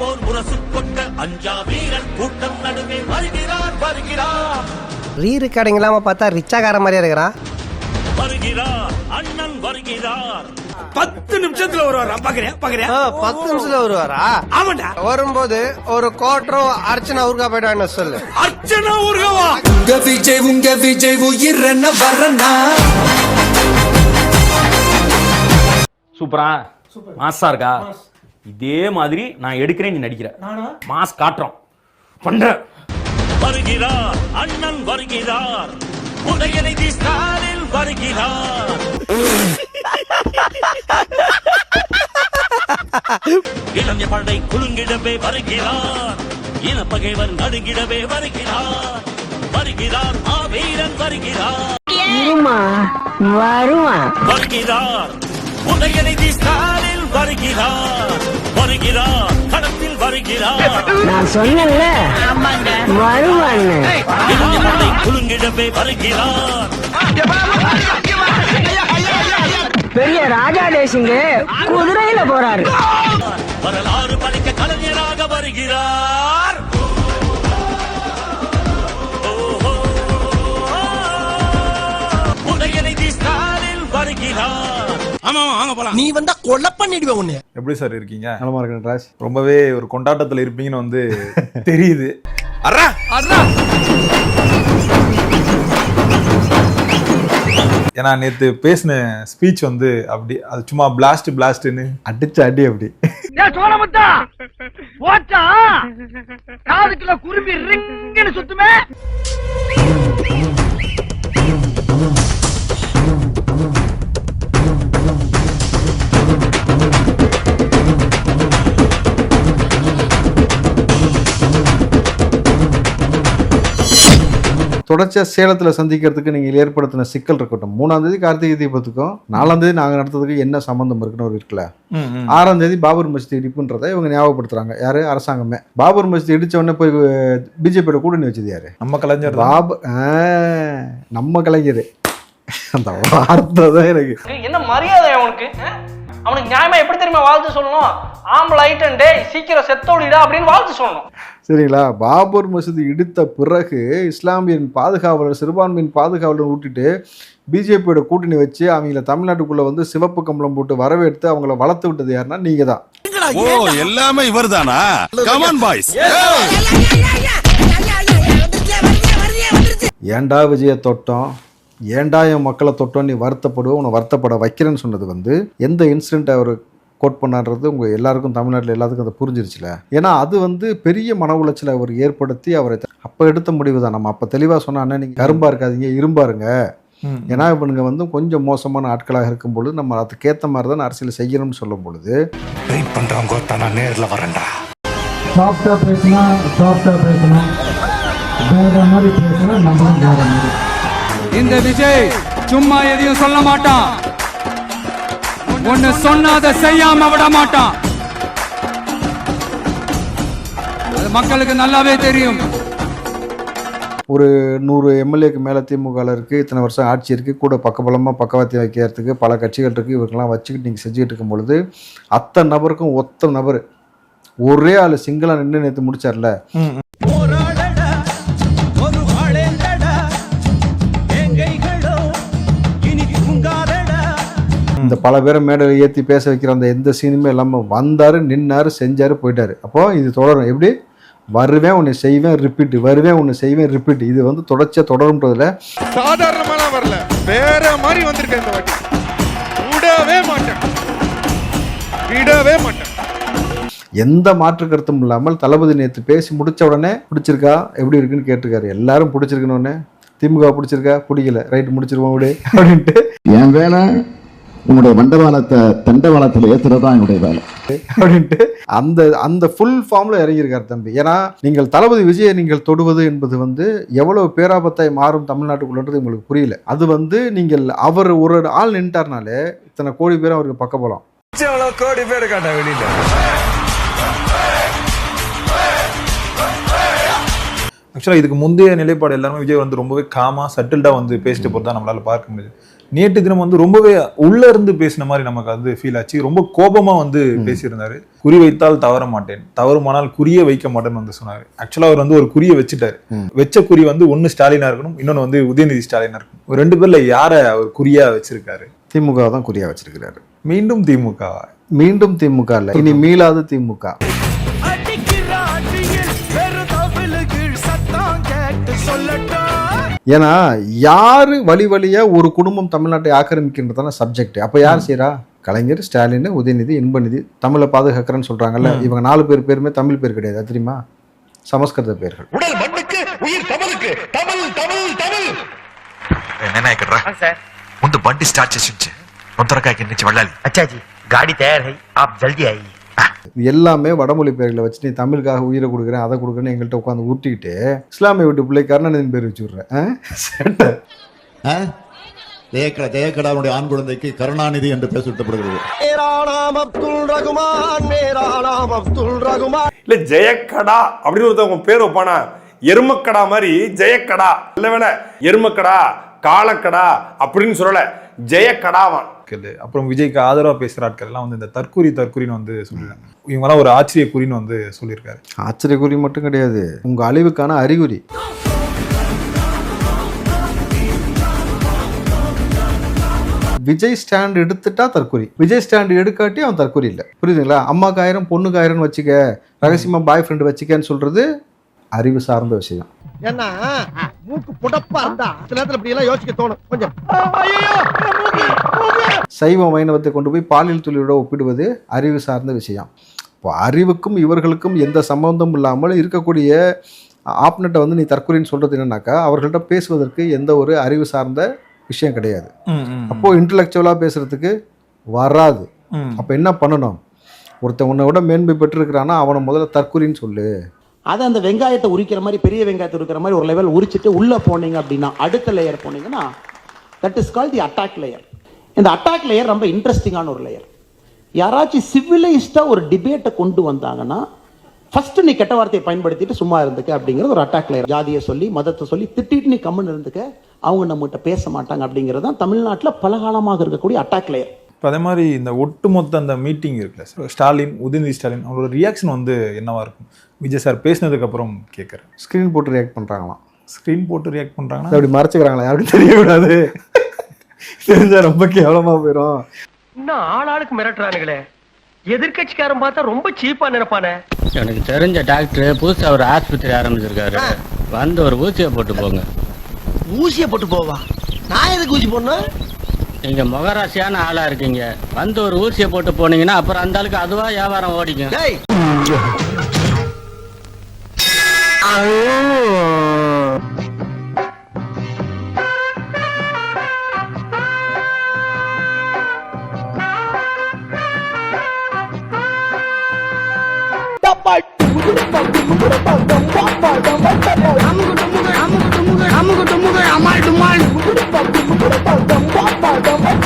போர் முரசு கொண்ட அஞ்சா வீரன் கூட்டம் நடுவே வருகிறார் வருகிறார். ரீ ரெக்கார்டிங் இல்லாம பார்த்தா ரிச்சாகார மாதிரியா இருக்கிறான் வருகிறார் அண்ணன் வருகிறார். பத்து நிமிஷத்துல வருவாரா? பாக்குறியா? பாக்குறியா? பத்து நிமிஷத்துல வருவாரா? ஆமாண்டா. வரும்போது ஒரு கோட்டரும் அர்ச்சனா ஊருக்கா போயிட்டான்னு சொல்லு. அர்ச்சனா ஊர்கவா? உங்க விஜய் உங்க விஜய் உயிரன வரனா சூப்பரா? மாசா இருக்கா? இதே மாதிரி நான் எடுக்கிறேன் நீ நடிக்கிற. மாஸ் காட்டுறோம் பண்ற. வருகிறார் அண்ணன் வருகிறார். உதயநிதி ஸ்டாலின் வருகிறார். இளைஞ படை குலுங்கிடவே வருகிறார். இனப்பகைவர் நடுங்கிடவே வருகிறார். வருகிறார் மாவீரன் வருகிறார். இருமா வருவான் வருகிறார். உதயநிதி ஸ்டாலின் வருகிறார் வருகிறார் களத்தில் வருகிறார். நான் சொன்னேன்ல. படை குலுங்கிடவே வருகிறார். பெரிய ராஜா தேசிங்க குதிரையில போறாரு. வரலாறு படைக்க கலைஞராக வருகிறார். வருகிறார். ஆமா வாங்க போலாம். நீ வந்தா கொலை பண்ணிடுவேன் உன்னை. எப்படி சார் இருக்கீங்க? நலமா இருக்கேன் ராஜ். ரொம்பவே ஒரு கொண்டாட்டத்துல இருப்பீங்கன்னு வந்து தெரியுது. அர்ரா! அர்ரா! ஏன்னா நேத்து பேசின ஸ்பீச் வந்து அப்படி அது சும்மா பிளாஸ்ட் பிளாஸ்ட்னு அடிச்ச அடி அப்படி. குரும்பி ரிங்குன்னு சுத்துமே? தொடர்ச்சியா சேலத்துல சந்திக்கிறதுக்கு நீங்க ஏற்படுத்தின சிக்கல் இருக்கட்டும். மூணாம் தேதி கார்த்திகை தீபத்துக்கும் நாலாம் தேதி நாங்க நடத்துறதுக்கு என்ன சம்பந்தம் இருக்குன்னு ஒரு இருக்குல்ல? ஆறாம் தேதி பாபர் மஸ்ஜித் இடிப்புன்றதை இவங்க ஞாபகப்படுத்துறாங்க. யாரு? அரசாங்கமே. பாபர் மஸ்ஜித் இடிச்ச உடனே போய் பிஜேபியோட கூட்டணி வச்சது யாரு? நம்ம கலைஞர். பாபு ஆ, நம்ம கலைஞர். அந்த வார்த்தை தான் எனக்கு. என்ன மரியாதை அவனுக்கு அஹ்? அவனுக்கு நியாயமா எப்படி தெரியுமா வாழ்த்து சொல்லணும் ஆம்பளை ஐட்டன் டே சீக்கிரம் செத்தோடிடா அப்படின்னு வாழ்த்து சொல்லணும் சரிங்களா பாபர் மசூதி இடித்த பிறகு இஸ்லாமியன் பாதுகாவலர் சிறுபான்மையின் பாதுகாவலர் விட்டுட்டு பிஜேபியோட கூட்டணி வச்சு அவங்கள தமிழ்நாட்டுக்குள்ள வந்து சிவப்பு கம்பளம் போட்டு வரவேற்று அவங்கள வளர்த்து விட்டது யாருன்னா நீங்க தான் ஓ எல்லாமே இவர்தானா கமான் பாய்ஸ் ஏன்டா விஜய தொட்டோம் ஏன்டா என் மக்களை தொட்டோம் நீ வருத்தப்படுவோம் உன்னை வருத்தப்பட வைக்கிறேன்னு சொன்னது வந்து எந்த இன்சிடென்ட் அவர் கோட் பண்ணான்றது உங்கள் எல்லாருக்கும் தமிழ்நாட்டில் எல்லாத்துக்கும் அதை புரிஞ்சிருச்சுல? ஏன்னா அது வந்து பெரிய மன உளைச்சலை அவர் ஏற்படுத்தி அவரை அப்போ எடுத்த முடிவு தான். நம்ம அப்போ தெளிவாக சொன்னா அண்ணா நீங்கள் கரும்பா இருக்காதீங்க இரும்பாருங்க ம். ஏன்னா இவனுங்க வந்து கொஞ்சம் மோசமான ஆட்களாக இருக்கும் பொழுது நம்ம அதுக்கேற்ற மாதிரி தான் அரசியல் செய்யணும்னு சொல்லும் பொழுது வெயிட் பண்றவங்க நான் நேர்ல வரேன்டா. சாஃப்டா பேசலாம் சாஃப்டா பேசலாம் வேற மாதிரி பேசலாம் நம்மளும் வேற மாதிரி. இந்த விஜய் சும்மா எதையும் சொல்ல மாட்டான். ஒன்னு சொன்னா அதை செய்யாம விட மாட்டான். அது மக்களுக்கு நல்லாவே தெரியும். ஒரு நூறு எம்எல்ஏக்கு மேலே திமுகவில் இருக்குது இத்தனை வருஷம் ஆட்சி இருக்குது கூட பக்கபலமாக பக்கவாத்தி வைக்கிறதுக்கு பல கட்சிகள் இருக்குது இவருக்கெல்லாம் வச்சுக்கிட்டு நீங்கள் செஞ்சுக்கிட்டு இருக்கும் பொழுது அத்தனை நபருக்கும் ஒத்த நபர். ஒரே ஆள் சிங்கிளாக நின்று நேற்று முடிச்சார்ல. இந்த பல பேரை மேடையில் ஏற்றி பேச வைக்கிற அந்த எந்த சீனுமே இல்லாமல் வந்தார் நின்னார் செஞ்சார் போயிட்டார். அப்போது இது தொடரும். எப்படி? வருவேன் உன்னை செய்வேன் ரிப்பீட் வருவேன் உன்னை செய்வேன் ரிப்பீட் இது வந்து தொடர்ச்சியாக தொடரும்ன்றதுல சாதாரணமான வரல. வேற மாதிரி வந்திருக்கேன் இந்த வாட்டி. விடவே மாட்டேன். விடவே மாட்டேன். எந்த மாற்று கருத்தும் இல்லாமல் தளபதி நேற்று பேசி முடிச்ச உடனே பிடிச்சிருக்கா? எப்படி இருக்குன்னு கேட்டிருக்காரு. எல்லாரும் பிடிச்சிருக்குன்னு உடனே திமுக பிடிச்சிருக்கா? பிடிக்கல. ரைட் முடிச்சிருவோம் விடு. அப்படின்ட்டு. என் வேலை உன்னுடைய மண்டபாலத்தை தண்டவாளத்தில் ஏத்துறதா என்னுடைய வேலை. அப்படின்ட்டு அந்த அந்த ஃபுல் ஃபார்ம்ல இறங்கியிருக்காரு தம்பி. ஏன்னா நீங்கள் தளபதி விஜயை நீங்கள் தொடுவது என்பது வந்து எவ்வளவு பேராபத்தாய் மாறும் தமிழ்நாட்டுக்குள்ளன்றது உங்களுக்கு புரியல. அது வந்து நீங்கள் அவர் ஒரு ஆள் நின்ட்டார்னாலே இத்தனை கோடி பேர் அவருக்கு பக்க போலாம். கோடி பேர் காட்ட வெளியில. ஆக்சுவலாக இதுக்கு முந்தைய நிலைப்பாடு எல்லாருமே விஜய் வந்து ரொம்பவே காமா சட்டில்டா வந்து பேசிட்டு போகிறதா நம்மளால பார்க்க முடியுது. நேற்று தினம் வந்து ரொம்பவே உள்ள இருந்து பேசின மாதிரி நமக்கு வந்து ஃபீல் ஆச்சு. ரொம்ப கோபமா வந்து பேசியிருந்தாரு. குறி வைத்தால் தவற மாட்டேன். தவறுமானால் குறிய வைக்க மாட்டேன்னு வந்து சொன்னாரு. ஆக்சுவலா அவர் வந்து ஒரு குறிய வச்சுட்டாரு. வச்ச குறி வந்து ஒன்னு ஸ்டாலினா இருக்கணும் இன்னொன்னு வந்து உதயநிதி ஸ்டாலினா இருக்கணும். ரெண்டு பேர்ல யார அவர் குறியா வச்சிருக்காரு? திமுக தான் குறியா வச்சிருக்கிறாரு. மீண்டும் திமுக. மீண்டும் திமுக இல்ல. இனி மீளாத திமுக. அடிக்கிற ஏன்னா யார் வழி வழியாக ஒரு குடும்பம் தமிழ்நாட்டை ஆக்கிரமிக்கின்றதான சப்ஜெக்ட் அப்போ யார் செய்கிறா கலைஞர் ஸ்டாலின் உதயநிதி இன்பநிதி தமிழை பாதுகாக்கிறேன்னு சொல்கிறாங்கல்ல இவங்க நாலு பேர் பேருமே தமிழ் பேர் கிடையாது. தெரியுமா? சமஸ்கிருத பேர்கள். உடல் மண்ணுக்கு உயிர் தமிழுக்கு. தமிழ் தமிழ் தமிழ். என்ன ఇక్కడ ముందు బండి స్టార్ట్ చేసి ఉంచే తొందరగా నుంచి వెళ్ళాలి అచ్చాజీ గాడి తయారై ఆప్ జల్దీ అయ్యి எல்லாமே வடமொழி பேர்களை வச்சு நீ தமிழுக்காக உயிரை கொடுக்குறேன் அதை கொடுக்குறேன்னு எங்கள்கிட்ட உட்காந்து ஊட்டிக்கிட்டு இஸ்லாமிய வீட்டு பிள்ளை கருணாநிதியின் பேர் வச்சு விட்றேன். ஜெயக்கடா ஜெயக்கடாவுடைய ஆண் குழந்தைக்கு கருணாநிதி என்று அப்துல் ரகுமான் இல்ல ஜெயக்கடா அப்படின்னு ஒருத்தவங்க பேர் வைப்பானா? எருமக்கடா மாதிரி ஜெயக்கடா. இல்ல வேணா எருமக்கடா காலக்கடா அப்படின்னு சொல்லல. ஜெயக்கடாவான். ஆட்கள் அப்புறம் விஜய்க்கு ஆதரவாக பேசுற ஆட்கள் எல்லாம் வந்து இந்த தற்கூரி தற்கூரின்னு வந்து சொல்லியிருக்காங்க இவங்கெல்லாம் ஒரு ஆச்சரிய குறின்னு வந்து சொல்லியிருக்காரு. ஆச்சரியக்குறி மட்டும் கிடையாது. உங்க அழிவுக்கான அறிகுறி. விஜய் ஸ்டாண்ட் எடுத்துட்டா தற்கொலை விஜய் ஸ்டாண்ட் எடுக்காட்டி அவன் தற்கொலை இல்லை. புரியுதுங்களா? அம்மாக்கு ஆயிரம் பொண்ணுக்கு ஆயிரம் வச்சுக்க ரகசியமா பாய் ஃப்ரெண்டு வச்சுக்கன்னு சொல்றது அறிவு சார்ந்த விஷயம். ஏன்னா மூக்கு புடப்பா இருந்தா சில நேரத்துல இப்படி எல்லாம் யோசிக்க தோணும். கொஞ்சம். சைவ வைணவத்தை கொண்டு போய் பாலியல் தொழிலோட ஒப்பிடுவது அறிவு சார்ந்த விஷயம். இப்போ அறிவுக்கும் இவர்களுக்கும் எந்த சம்பந்தமும் இல்லாமல் இருக்கக்கூடிய ஆப்னெட்டை வந்து நீ தற்கொலைன்னு சொல்றது என்னன்னாக்கா அவர்கள்ட்ட பேசுவதற்கு எந்த ஒரு அறிவு சார்ந்த விஷயம் கிடையாது. அப்போ இன்டலெக்சுவலாக பேசுறதுக்கு வராது. அப்போ என்ன பண்ணணும்? ஒருத்தன் உன்னை விட மேன்மை பெற்றிருக்கிறான்னா அவனை முதல்ல தற்கொலைன்னு சொல்லு. அதை அந்த வெங்காயத்தை உரிக்கிற மாதிரி பெரிய வெங்காயத்தை உரிக்கிற மாதிரி ஒரு லெவல் உரிச்சிட்டு உள்ளே போனீங்க அப்படின்னா அடுத்த லேயர் போனீங்கன்னா that is call the attack layer இந்த அட்டாக் லேயர் ரொம்ப இன்ட்ரெஸ்டிங்கான ஒரு லேயர் யாராச்சும் சிவிலைஸ்டாக ஒரு டிபேட்டை கொண்டு வந்தாங்கன்னா ஃபர்ஸ்ட் நீ கெட்ட வார்த்தையை பயன்படுத்திட்டு சும்மா இருந்துக்க அப்படிங்கிறது ஒரு அட்டாக் லேயர் ஜாதியை சொல்லி மதத்தை சொல்லி திட்டிட்டு நீ கம்முன்னு இருந்துக்க அவங்க நம்மகிட்ட பேச மாட்டாங்க அப்படிங்கிறது தான் தமிழ்நாட்டில் பலகாலமாக இருக்கக்கூடிய அட்டாக் லேயர் இப்போ அதே மாதிரி இந்த ஒட்டுமொத்த அந்த மீட்டிங் இருக்குல்ல சார் ஸ்டாலின் உதயநிதி ஸ்டாலின் அவரோட ரியாக்ஷன் வந்து என்னவா இருக்கும்? விஜய் சார் பேசினதுக்கு அப்புறம் கேட்குறேன் ஸ்க்ரீன் போட்டு ரியாக்ட் பண்ணுறாங்களாம் ஸ்க்ரீன் போட்டு ரியாக்ட் பண்றாங்கன்னா? அப்படி மறைச்சிக்கிறாங்களா யாருக்கும் தெரியக்கூடாது. தெரிஞ்சா ரொம்ப கேவலமா போயிடும் இன்னும் ஆளாளுக்கு மிரட்டுறானுங்களே. எதிர்கட்சிக்காரன் பார்த்தா ரொம்ப சீப்பா நினைப்பானே. எனக்கு தெரிஞ்ச டாக்டர் புதுசா ஒரு ஆஸ்பத்திரி ஆரம்பிச்சிருக்காரு. வந்து ஒரு ஊசியை போட்டு போங்க. ஊசிய போட்டு போவா? நான் எதுக்கு ஊசி போடணும்? நீங்க முகராசியான ஆளா இருக்கீங்க. வந்து ஒரு ஊசியை போட்டு போனீங்கன்னா அப்புறம் அந்த ஆளுக்கு அதுவா வியாபாரம் ஓடிக்கும்.